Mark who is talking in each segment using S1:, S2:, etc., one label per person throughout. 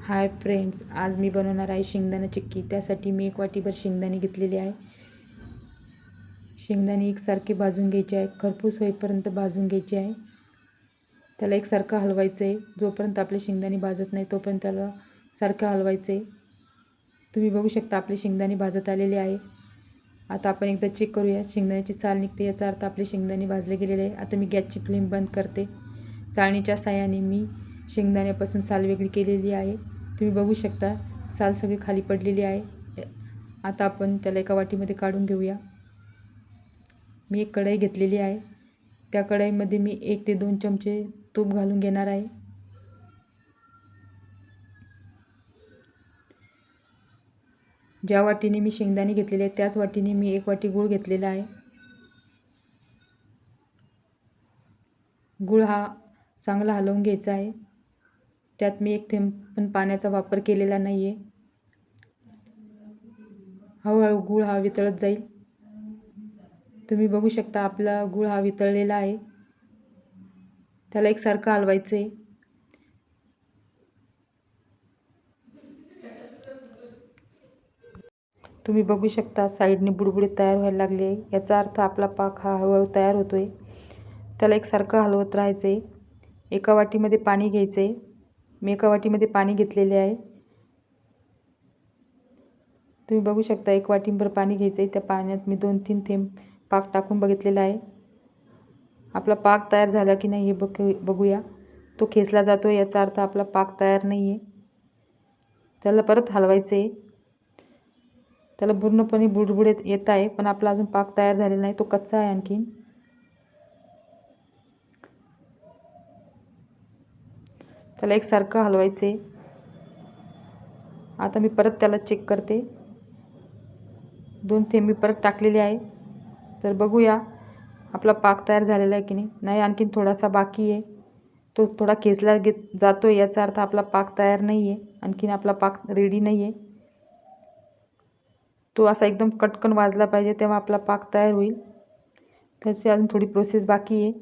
S1: Hi friends आज मी बनवणार आहे शेंगदाणा चिक्की. त्यासाठी मी एक वाटीभर शेंगदाणे घेतलेले आहे. शेंगदाणे एकसारखे भाजून घ्यायचे आहे खरपूस होईपर्यंत भाजून घ्यायचे आहे. त्याला एकसारखं हलवायचं आहे. जोपर्यंत आपले शेंगदाणे भाजत नाही तोपर्यंत त्याला सारखं हलवायचं आहे. तुम्ही बघू शकता आपले शेंगदाणे भाजत आलेले आहे. आता आपण एकदा चेक करूया. शेंगदाण्याची साल निघते. याचा अर्थ आपले शेंगदाणे भाजले गेलेले आहे. आता मी गॅसची फ्लेम बंद करते. चाळणीच्या साह्याने मी शेंगदाण्यापासून साल वेगळी केलेली आहे. तुम्ही बघू शकता साल सगळी खाली पडलेली आहे. आता आपण त्याला एका वाटीमध्ये काढून घेऊया. मी एक कढई घेतलेली आहे. त्या कढईमध्ये मी एक ते दोन चमचे तूप घालून घेणार आहे. ज्या वाटीने मी शेंगदाणे घेतलेले आहे त्याच वाटीने मी एक वाटी गूळ घेतलेला आहे. गूळ हा चांगला हलवून घ्यायचा आहे. त्यात मी एक थेंब पण पाण्याचा वापर केलेला नाही आहे हळूहळू गूळ हा वितळत जाईल. तुम्ही बघू शकता आपला गूळ हा वितळलेला आहे. त्याला एकसारखं हलवायचं आहे तुम्ही बघू शकता साईडने बुडबुडे तयार व्हायला लागले. आहे याचा अर्थ आपला पाक हा हळूहळू तयार होतो आहे त्याला एकसारखं हलवत राहायचं आहे एका वाटीमध्ये पाणी घ्यायचं आहे मी एका वाटीमध्ये पाणी घेतलेले आहे. तुम्ही बघू शकता एक वाटीभर पाणी घ्यायचं आहे त्या पाण्यात मी दोन तीन थेंब पाक टाकून बघितलेला आहे. आपला पाक तयार झाला की नाही हे बघ बघूया. तो खेचला जातो याचा अर्थ आपला पाक तयार नाही आहे त्याला परत हलवायचं आहे त्याला पूर्णपणे बुडबुडे येत आहे पण आपला अजून पाक तयार झालेला नाही. तो कच्चा आहे आणखीन. त्याला एकसारखं हलवायचं. आहे आता मी परत त्याला चेक करते. दोन थेंब मी परत टाकलेले आहे. तर बघूया आपला पाक तयार झालेला आहे की नाही. नाही आणखीन थोडासा बाकी आहे. तो थोडा खेचला घेत जातो आहे याचा अर्थ आपला पाक तयार नाही आहे आणखीन आपला पाक रेडी नाही आहे तो असा एकदम कटकन वाजला पाहिजे तेव्हा आपला पाक तयार होईल. त्याची अजून थोडी प्रोसेस बाकी आहे.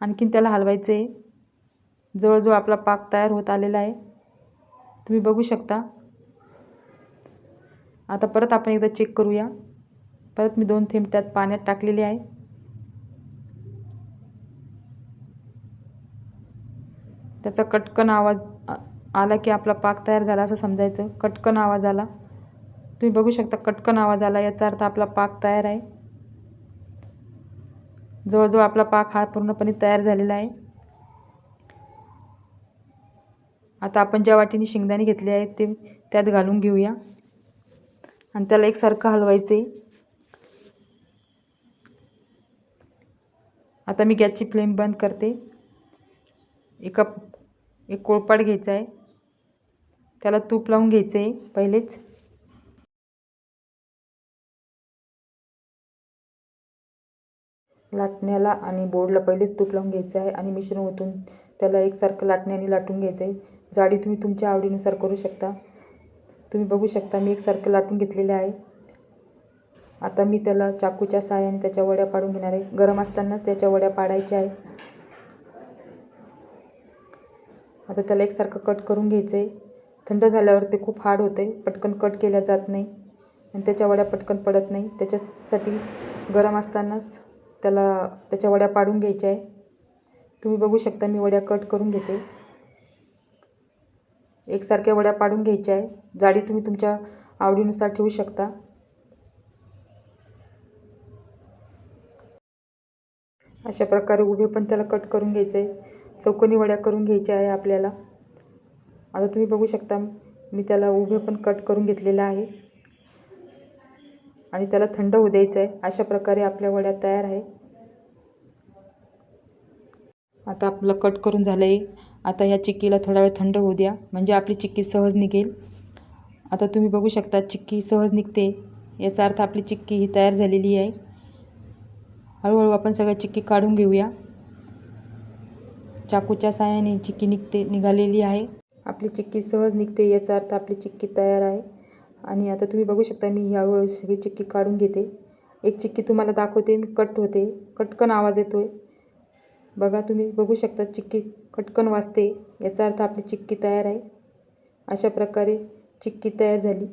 S1: आणखीन त्याला हलवायचं आहे जवळजवळ आपला पाक तयार होत आलेला आहे. तुम्ही बघू शकता. आता परत आपण एकदा चेक करूया. परत मी दोन थेंब त्यात पाण्यात टाकलेले आहे. त्याचा कटकन आवाज आला की आपला पाक तयार झाला असं समजायचं. कटकन आवाज आला. तुम्ही बघू शकता कटकन आवाज आला याचा अर्थ आपला पाक तयार आहे. जवळजवळ आपला पाक हा पूर्णपणे तयार झालेला आहे. आता आपण ज्या वाटीने शेंगदाणे घेतले आहेत ते त्यात घालून घेऊया. आणि त्याला एकसारखं हलवायचं आहे आता मी गॅसची फ्लेम बंद करते. एका एक कोळपाट घ्यायचा आहे. त्याला तूप लावून घ्यायचं आहे पहिलेच. लाटण्याला आणि बोर्डला पहिलेच तूप लावून घ्यायचं आहे आणि मिश्रण ओतून त्याला एकसारखं लाटण्याने लाटून घ्यायचं आहे जाडी तुम्ही तुमच्या आवडीनुसार करू शकता. तुम्ही बघू शकता मी एकसारखं लाटून घेतलेलं आहे. आता मी त्याला चाकूच्या सहाय्याने त्याच्या वड्या पाडून घेणार आहे. गरम असतानाच त्याच्या वड्या पाडायच्या आहे आता त्याला एकसारखं कट करून घ्यायचं आहे थंड झाल्यावर ते खूप हार्ड होते पटकन कट केल्या जात नाही. आणि त्याच्या वड्या पटकन पडत नाही. त्याच्यासाठी गरम असतानाच त्याला त्याच्या वड्या पाडून घ्यायच्या आहे. तुम्ही बघू शकता मी वड्या कट करून घेते. एकसारख्या वड्या पाडून घ्यायच्या आहे. जाडी तुम्ही तुमच्या आवडीनुसार ठेवू शकता. अशा प्रकारे उभे पण त्याला कट करून घ्यायचं आहे. चौकोनी वड्या करून घ्यायच्या आहे आपल्याला. आता तुम्ही बघू शकता मी त्याला उभे पण कट करून घेतलेला आहे. आणि त्याला थंड होऊ द्यायचं आहे. अशा प्रकारे आपल्या वड्या तयार आहे. आता आपलं कट करून झालं आहे आता ह्या चिक्कीला थोडा वेळ थंड होऊ द्या. म्हणजे आपली चिक्की सहज निघेल. आता तुम्ही बघू शकता चिक्की सहज निघते. याचा अर्थ आपली चिक्की ही तयार झालेली आहे. हळूहळू आपण सगळ्या चिक्की काढून घेऊया. चाकूच्या साहाय्याने चिक्की निघते निघालेली आहे. आपली चिक्की सहज निघते याचा अर्थ आपली चिक्की तयार आहे. आणि आता तुम्ही बघू शकता मी ह्यावेळेस सगळी चिक्की काढून घेते. एक चिक्की तुम्हाला दाखवते मी कट होते. कटकन आवाज येतो आहे बघा तुम्ही बघू शकता चिक्की कटकन वाजते. याचा अर्थ आपली चिक्की तयार आहे. अशा प्रकारे चिक्की तयार झाली.